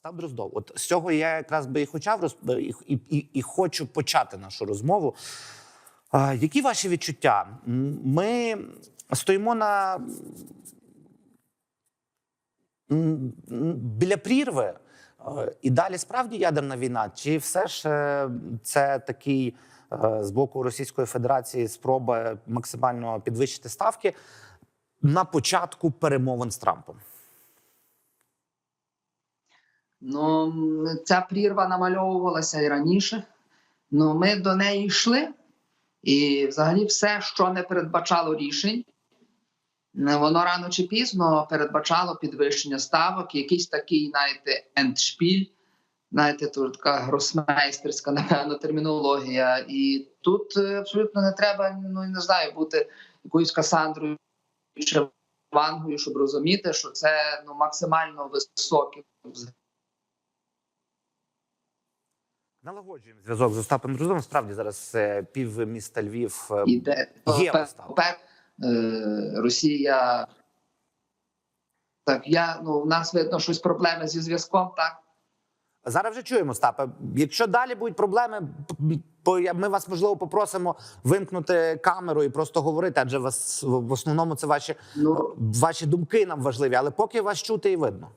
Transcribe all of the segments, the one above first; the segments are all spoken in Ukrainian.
Став Дроздов. От з цього я якраз би і почав роз- і, і, і, і хочу почати нашу розмову. А, які ваші відчуття? Ми стоїмо на біля прірви, е, і далі справді ядерна війна, чи все ж е, це такий е, з боку Російської Федерації спроба максимально підвищити ставки на початку перемовин з Трампом? Ну, ця прірва намальовувалася і раніше. Ну, ми до неї йшли, і взагалі все, що не передбачало рішень, е, воно рано чи пізно передбачало підвищення ставок, якийсь такий, знаєте, ендшпіль. Знаєте, тут така гросмейстерська, напевно, термінологія. І тут е, абсолютно не треба, ну не знаю, бути якоюсь Касандрою чи Вангою, щоб розуміти, що це ну максимально високі Налагоджуємо зв'язок з Остапом Дроздовим. Справді зараз е, пів міста Львів е, іде Є Остап. е, Росія. Так, я ну у нас видно щось проблеми зі зв'язком, так. Зараз вже чуємо, Остапе. Якщо далі будуть проблеми, ми вас можливо попросимо вимкнути камеру і просто говорити, адже вас в основному це ваші, Ну, ваші думки нам важливі, але поки вас чути і видно.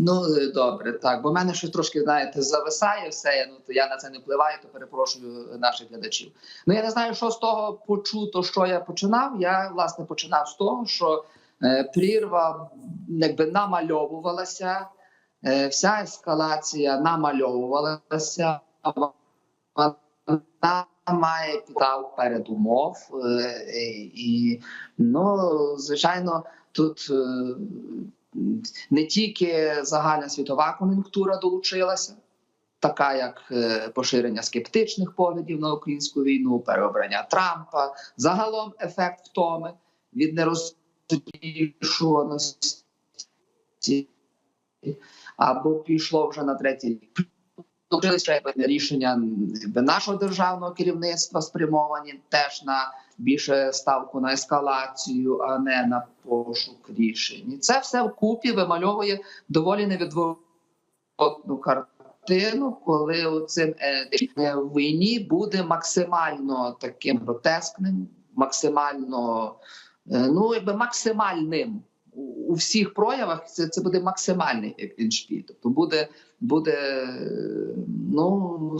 Ну е, добре, так. Бо в мене щось трошки, знаєте, зависає все. Ну то я на це не впливаю, то перепрошую наших глядачів. Ну я не знаю, що з того почуто, що я починав. Я власне починав з того, що е, прірва якби намальовувалася, е, вся ескалація намальовувалася. Вона має підстав передумов, е, і ну звичайно, тут е, не тільки загальна світова кон'юнктура долучилася, така як е, поширення скептичних поглядів на українську війну, переобрання Трампа, загалом ефект втоми від нерозбішуваності, або пішло вже на третій рік. Якби, рішення якби, нашого державного керівництва спрямовані теж на більше ставку на ескалацію, а не на пошук рішень. І це все вкупі вимальовує доволі невідворотну картину, коли цим е, війні буде максимально таким гротескним, максимально е, ну якби максимальним. У всіх проявах це, це буде максимальний епіншпіль. Тобто буде, буде ну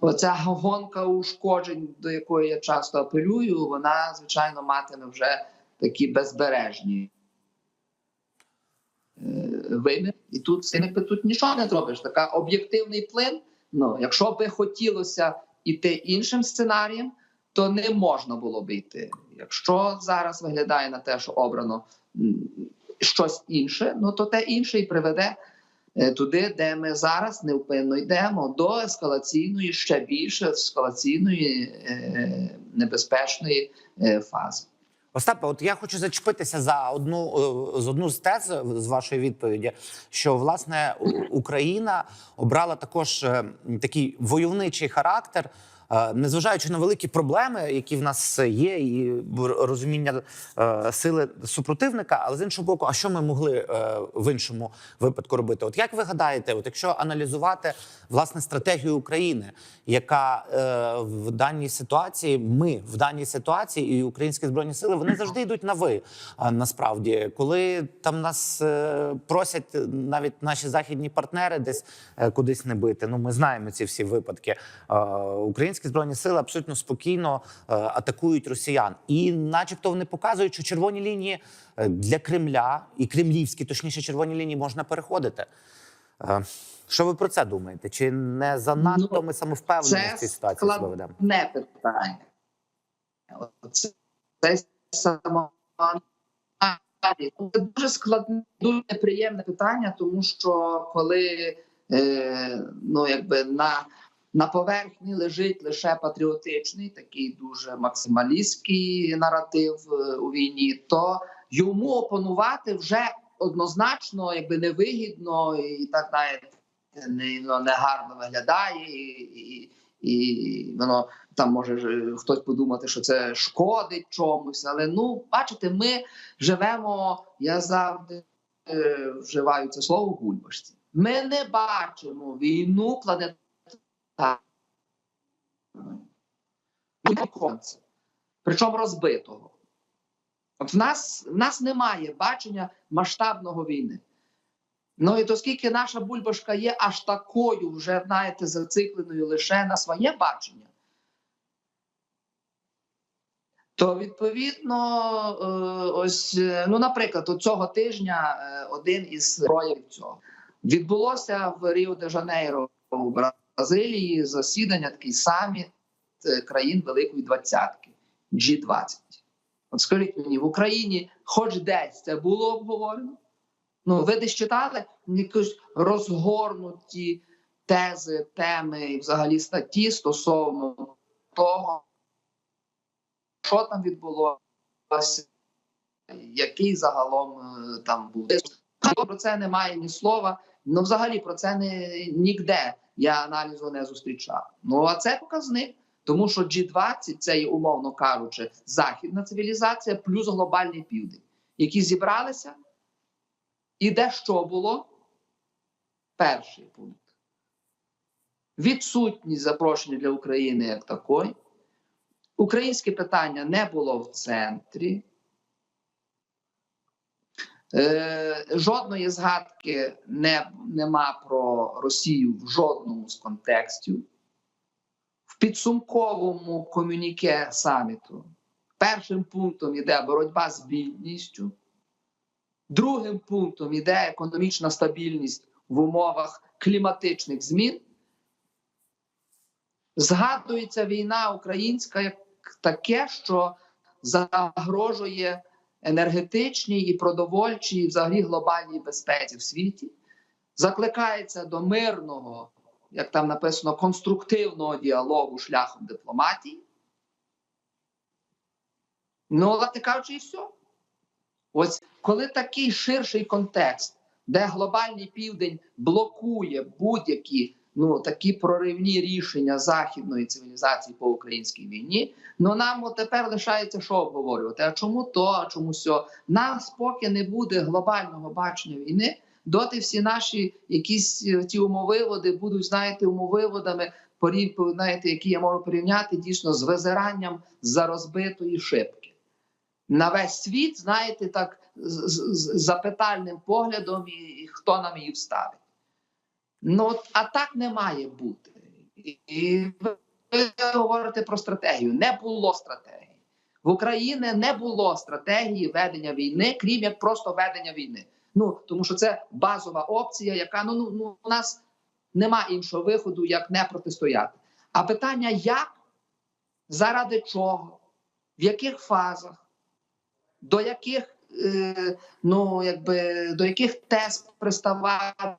оця гонка ушкоджень, до якої я часто апелюю, вона звичайно матиме вже такі безбережні е, вимір. І тут тут нічого не зробиш. Така об'єктивний плин. Ну, якщо би хотілося йти іншим сценарієм, то не можна було би йти. Якщо зараз виглядає на те, що обрано щось інше, ну то те інше і приведе е, туди, де ми зараз невпинно йдемо, до ескалаційної, ще більше ескалаційної е, небезпечної е, фази. Остапе, от я хочу зачепитися за одну з одну з тез з вашої відповіді, що власне Україна обрала також такий войовничий характер. Е, Незважаючи на великі проблеми, які в нас є, і розуміння е, сили супротивника, але з іншого боку, а що ми могли е, в іншому випадку робити? От як ви гадаєте, от якщо аналізувати власне стратегію України, яка в даній ситуації, ми в даній ситуації і українські збройні сили вони завжди йдуть на ви. Насправді, коли там нас просять навіть наші західні партнери десь кудись не бити. Ну ми знаємо ці всі випадки. Е, Українські збройні сили абсолютно спокійно е, атакують росіян, і, начебто, вони показують, що червоні лінії е, для Кремля і кремлівські, точніше, червоні лінії можна переходити. Е, Що ви про це думаєте? Чи не занадто Ну, ми самовпевнені в цій ситуації себе ведемо? складне питання. Це, це само це дуже складне, дуже неприємне питання, тому що коли е, ну якби на, на поверхні лежить лише патріотичний, такий дуже максималістський наратив е, у війні, то йому опонувати вже однозначно якби невигідно і так навіть не, ну, не гарно виглядає, і, і, і воно там може хтось подумати, що це шкодить чомусь. Але ну, бачите, ми живемо. Я завжди е, вживаю це слово в бульбашці. Ми не бачимо війну планетарну. Конце. Причому розбитого. От в нас, в нас немає бачення масштабного війни. Ну і оскільки наша бульбашка є аж такою, вже, знаєте, зацикленою лише на своє бачення, то відповідно, е, ось, е, ну, наприклад, цього тижня е, один із проявів цього відбулося в Ріо де Жанейро у Бразилії засідання, такий саміт е, країн Великої Двадцятки G20. От скажіть мені, в Україні хоч десь це було обговорено? Ну, ви десь читали якісь розгорнуті тези, теми і взагалі статті стосовно того, що там відбулося, який загалом е, там був. Про це немає ні слова. Ну, взагалі про це не ніде я аналізу не зустрічав. Ну а це показник. Тому що G20 це є, умовно кажучи, західна цивілізація плюс глобальний південь, які зібралися. І де що було? Перший пункт. Відсутність запрошення для України як такої. Українське питання не було в центрі. Е, жодної згадки не, нема про Росію в жодному з контекстів. В підсумковому комюніке саміту першим пунктом йде боротьба з бідністю. Другим пунктом йде економічна стабільність в умовах кліматичних змін. Згадується війна українська як таке, що загрожує енергетичній і продовольчій, взагалі глобальній безпеці в світі. Закликається до мирного, як там написано, конструктивного діалогу шляхом дипломатії. Ну, власне кажучи, і все. Ось коли такий ширший контекст, де глобальний південь блокує будь-які ну такі проривні рішення західної цивілізації по українській війні, ну нам от тепер лишається що обговорювати? А чому то, а чому сьо? Нас поки не буде глобального бачення війни, доти всі наші якісь е, ті умовиводи будуть, знаєте, умовиводами, знаєте, які я можу порівняти дійсно з визиранням за розбитої шибки на весь світ, знаєте, так з, з, з запитальним поглядом, і, і хто нам її вставить. Ну, а так не має бути. І, ви говорите про стратегію. Не було стратегії. В Україні не було стратегії ведення війни, крім як просто ведення війни. Ну, тому що це базова опція, яка ну, ну, ну у нас нема іншого виходу, як не протистояти. А питання як, заради чого, в яких фазах, до яких ну якби до яких тез приставати,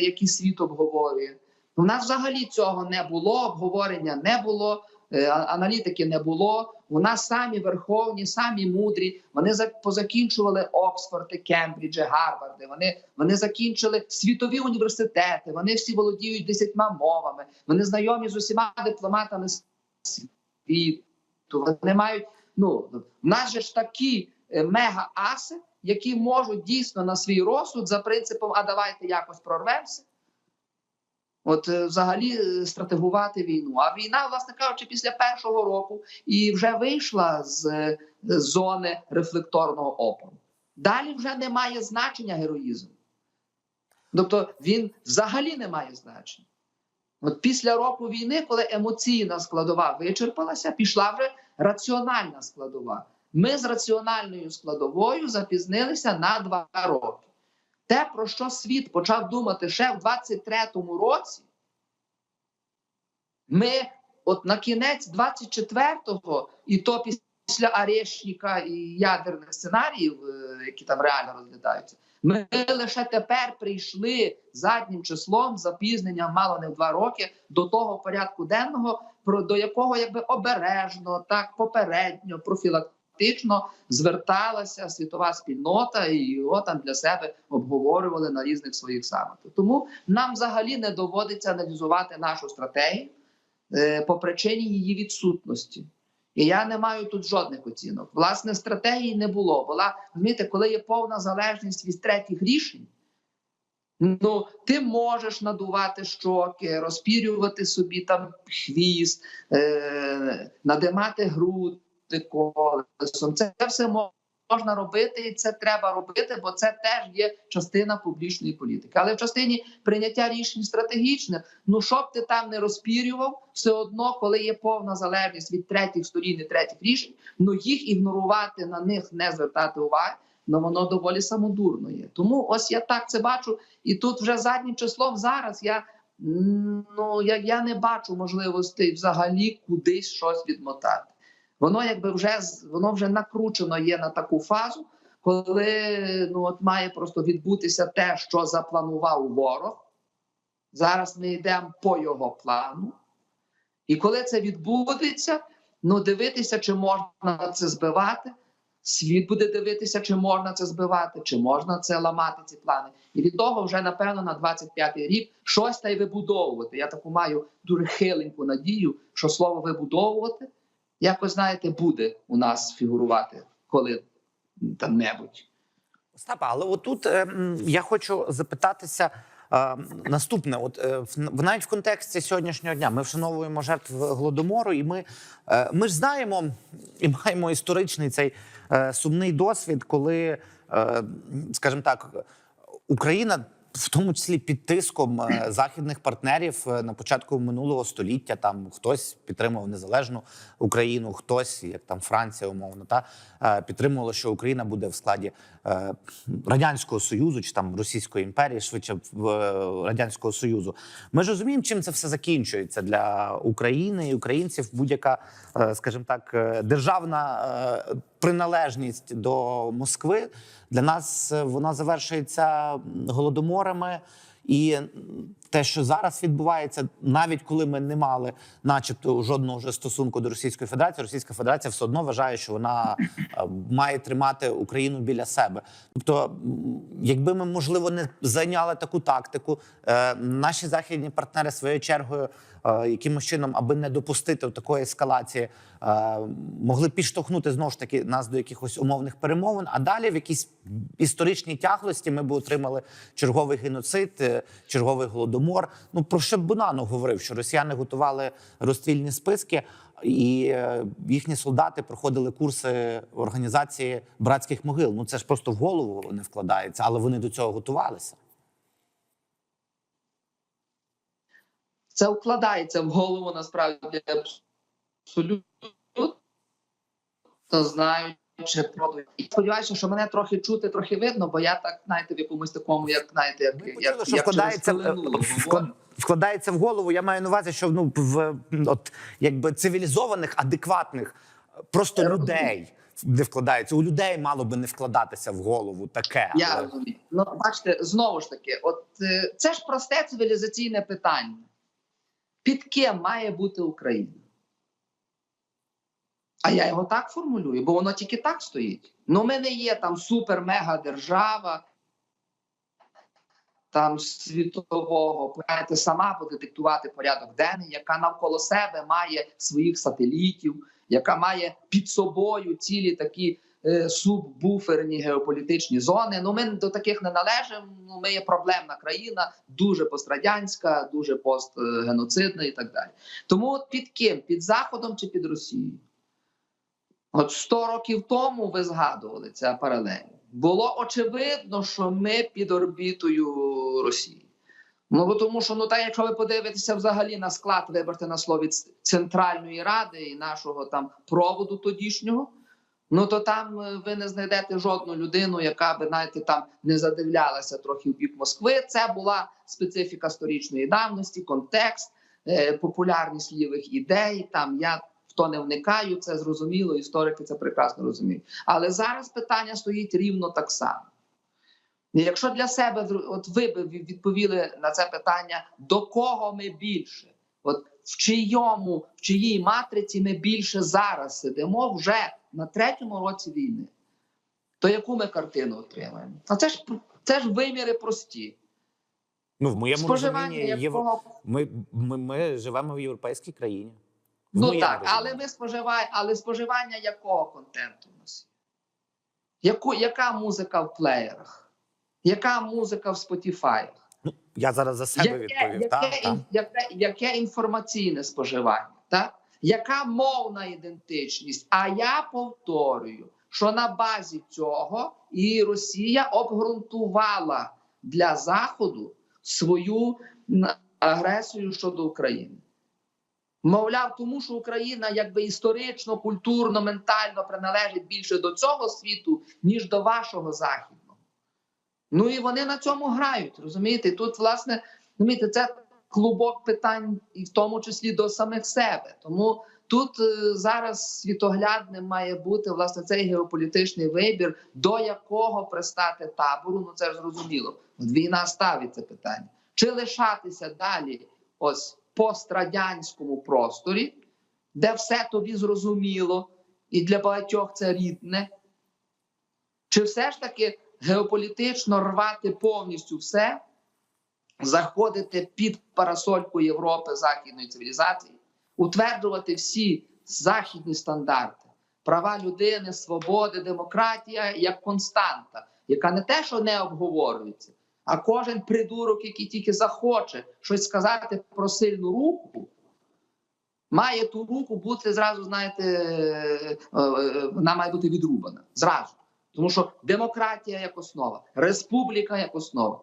які світ обговорює. У нас взагалі цього не було, обговорення не було, е, аналітики не було. У нас самі верховні, самі мудрі. Вони за позакінчували Оксфорди, Кембриджі, Гарварди. Вони вони закінчили світові університети. Вони всі володіють десятьма мовами. Вони знайомі з усіма дипломатами світу. Вони мають ну в нас же ж такі мега-аси, які можуть дійсно на свій розсуд за принципом, а давайте якось прорвемося. От е, взагалі е, стратегувати війну. А війна, власне кажучи, після першого року і вже вийшла з е, зони рефлекторного опору. Далі вже не має значення героїзм. Тобто він взагалі не має значення. От після року війни, коли емоційна складова вичерпалася, пішла вже раціональна складова. Ми з раціональною складовою запізнилися на два роки. Те, про що світ почав думати ще в 23-му році, ми от на кінець 24-го, і то після Арешніка і ядерних сценаріїв, які там реально розглядаються, ми лише тепер прийшли заднім числом, запізненням мало не в два роки, до того порядку денного, про до якого якби обережно, так попередньо, профілактично фактично зверталася світова спільнота і його там для себе обговорювали на різних своїх самітах. Тому нам взагалі не доводиться аналізувати нашу стратегію е, по причині її відсутності. І я не маю тут жодних оцінок. Власне, стратегії не було. Була, розумієте, коли є повна залежність від третіх рішень, ну ти можеш надувати щоки, розпірювати собі там хвіст, е- надимати груди колесом. Це все мо- можна робити, і це треба робити, бо це теж є частина публічної політики. Але в частині прийняття рішень стратегічних, ну що б ти там не розпірював, все одно, коли є повна залежність від третіх сторін і третіх рішень, ну їх ігнорувати, на них не звертати уваги. Ну воно доволі самодурно є. Тому ось я так це бачу, і тут вже заднім числом зараз я ну я, я не бачу можливостей взагалі кудись щось відмотати. Воно якби вже воно вже накручено є на таку фазу, коли ну от має просто відбутися те, що запланував ворог. Зараз ми йдемо по його плану. І коли це відбудеться, ну дивитися, чи можна це збивати. Світ буде дивитися, чи можна це збивати, чи можна це ламати, ці плани. І від того вже напевно на 25-й рік щось та й вибудовувати. Я таку маю дуже хиленьку надію, що слово вибудовувати якось знаєте буде у нас фігурувати коли там небудь. Остапа, але отут е, я хочу запитатися е, наступне: от е, навіть в контексті сьогоднішнього дня ми вшановуємо жертв голодомору, і ми, е, ми ж знаємо і маємо історичний цей е, сумний досвід, коли, е, скажімо так, Україна. В тому числі під тиском е, західних партнерів е, на початку минулого століття там хтось підтримував незалежну Україну, хтось, як там Франція, умовно, та е, підтримувало, що Україна буде в складі радянського союзу чи там Російської імперії, швидше радянського союзу. Ми ж розуміємо, чим це все закінчується для України і українців. Будь-яка, скажімо так, державна приналежність до Москви для нас е, вона завершується голодоморами. І те, що зараз відбувається, навіть коли ми не мали, начебто, жодного вже стосунку до Російської Федерації, Російська Федерація все одно вважає, що вона е, має тримати Україну біля себе. Тобто, якби ми можливо не зайняли таку тактику, е, наші західні партнери своєю чергою. е, Якимось чином, аби не допустити такої ескалації, могли підштовхнути знову ж таки нас до якихось умовних перемовин. А далі в якійсь історичній тяглості ми б отримали черговий геноцид, черговий голодомор. Ну про що Бунанов говорив, що росіяни готували розстрільні списки, і е, їхні солдати проходили курси організації братських могил. Ну це ж просто в голову не вкладається, але вони до цього готувалися. Це вкладається в голову насправді абсолютно знаючи про і сподіваюся, що мене трохи чути, трохи видно, бо я так знаєте, в якомусь такому, як знаєте, як, почули, як, що як вкладається, говорю. вкладається в голову. Я маю на увазі, що ну в от якби цивілізованих, адекватних просто Я людей не вкладається. У людей мало би не вкладатися в голову таке. Я але- розумію. Ну, бачите, знову ж таки, от е, це ж просте цивілізаційне питання. Під ким має бути Україна? А я його так формулюю, бо воно тільки так стоїть. Ну, ми не є там супер-мега держава, там світового, знаєте, сама буде диктувати порядок денний, яка навколо себе має своїх сателітів, яка має під собою цілі такі е, суббуферні геополітичні зони. Ну ми до таких не належимо. Ну, ми є проблемна країна, дуже пострадянська, дуже постгеноцидна і так далі. Тому от під ким? Під Заходом чи під Росією? От 100 років тому ви згадували ця паралель. Було очевидно, що ми під орбітою Росії. Ну бо тому, що ну так, якщо ви подивитеся взагалі на склад, виберте на слові Центральної Ради і нашого там проводу тодішнього, ну то там е, ви не знайдете жодну людину, яка би знаєте, там не задивлялася трохи в бік Москви. Це була специфіка сторічної давності, контекст, е, популярність лівих ідей. Там я в то не вникаю, це зрозуміло. Історики це прекрасно розуміють. Але зараз питання стоїть рівно так само. Якщо для себе от ви б відповіли на це питання, до кого ми більше? От в чийому, в чиїй матриці ми більше зараз сидимо вже на третьому році війни, то яку ми картину отримаємо? А це ж це ж виміри прості. Ну в моєму розумінні якого ми, ми, ми живемо в європейській країні. Ну так, але ми споживаємо, але споживання якого контенту у нас є? Яку, яка музика в плеєрах? Яка музика в Spotify? Ну, я зараз за себе Яке, відповів. яке, так. ін- яке, яке інформаційне споживання? Так? Яка мовна ідентичність? А я повторюю, що на базі цього і Росія обґрунтувала для Заходу свою агресію щодо України. Мовляв, тому що Україна якби історично, культурно, ментально приналежить більше до цього світу, ніж до вашого західного. Ну і вони на цьому грають. Розумієте? Тут, власне, розумієте, це клубок питань, і в тому числі до самих себе. Тому тут е, зараз світоглядним має бути власне цей геополітичний вибір, до якого пристати табору. Ну це ж зрозуміло. Війна ставить це питання. Чи лишатися далі ось пострадянському просторі, де все тобі зрозуміло, і для багатьох це рідне, чи все ж таки геополітично рвати повністю все, заходити під парасольку Європи західної цивілізації, утверджувати всі західні стандарти, права людини, свободи, демократія як константа, яка не те, що не обговорюється, а кожен придурок, який тільки захоче щось сказати про сильну руку. Має ту руку бути зразу, знаєте, е, е, вона має бути відрубана зразу. Тому що демократія як основа, республіка як основа,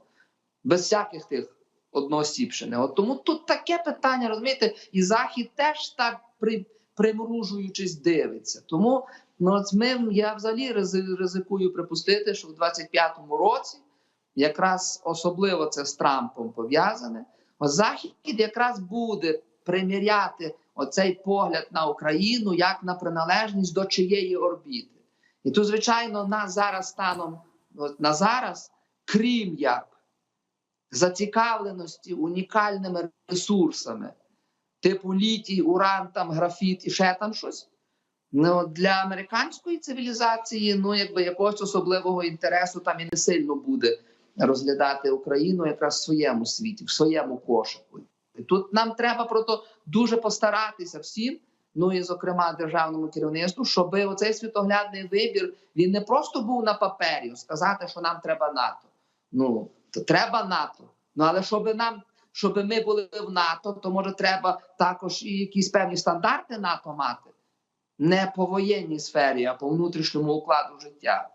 без всяких тих одноосібшини. От тому тут таке питання, розумієте, і Захід теж так при, примружуючись дивиться. Тому ну, от ми, я взагалі ризикую припустити, що в 25-му році якраз особливо це з Трампом пов'язане. Захід якраз буде приміряти оцей погляд на Україну як на приналежність до чиєї орбіти. І тут, звичайно, нас зараз станом на зараз, крім як зацікавленості унікальними ресурсами, типу літій, уран, там, графіт і ще там щось. Ну, для американської цивілізації, ну, якби якогось особливого інтересу там і не сильно буде розглядати Україну якраз в своєму світі, в своєму кошику. І тут нам треба просто дуже постаратися всім, ну і зокрема державному керівництву, щоб оцей світоглядний вибір він не просто був на папері, сказати, що нам треба НАТО. Ну то треба НАТО. Ну але щоб нам, щоб ми були в НАТО, то може треба також і якісь певні стандарти НАТО мати, не по воєнній сфері, а по внутрішньому укладу життя.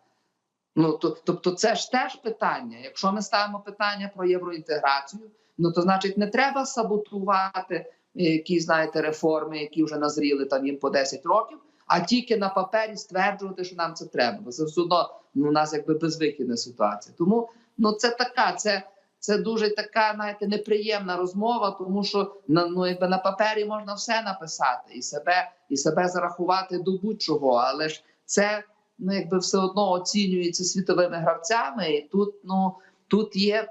Ну то, тобто, це ж теж питання. Якщо ми ставимо питання про євроінтеграцію, ну то значить не треба саботувати якісь, знаєте, реформи, які вже назріли там їм по 10 років, а тільки на папері стверджувати, що нам це треба. Бо це все одно ну, у нас якби безвихідна ситуація. Тому ну це така, це. Це дуже така, знаєте, неприємна розмова, тому що на ну якби на папері можна все написати і себе, і себе зарахувати до будь-чого, але ж це ну якби все одно оцінюється світовими гравцями, і тут ну тут є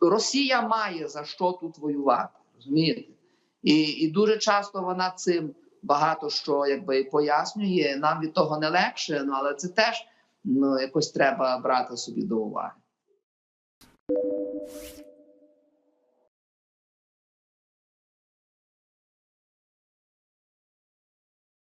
Росія має за що тут воювати, розумієте? І, і дуже часто вона цим багато що якби пояснює. Нам від того не легше, ну але це теж ну якось треба брати собі до уваги.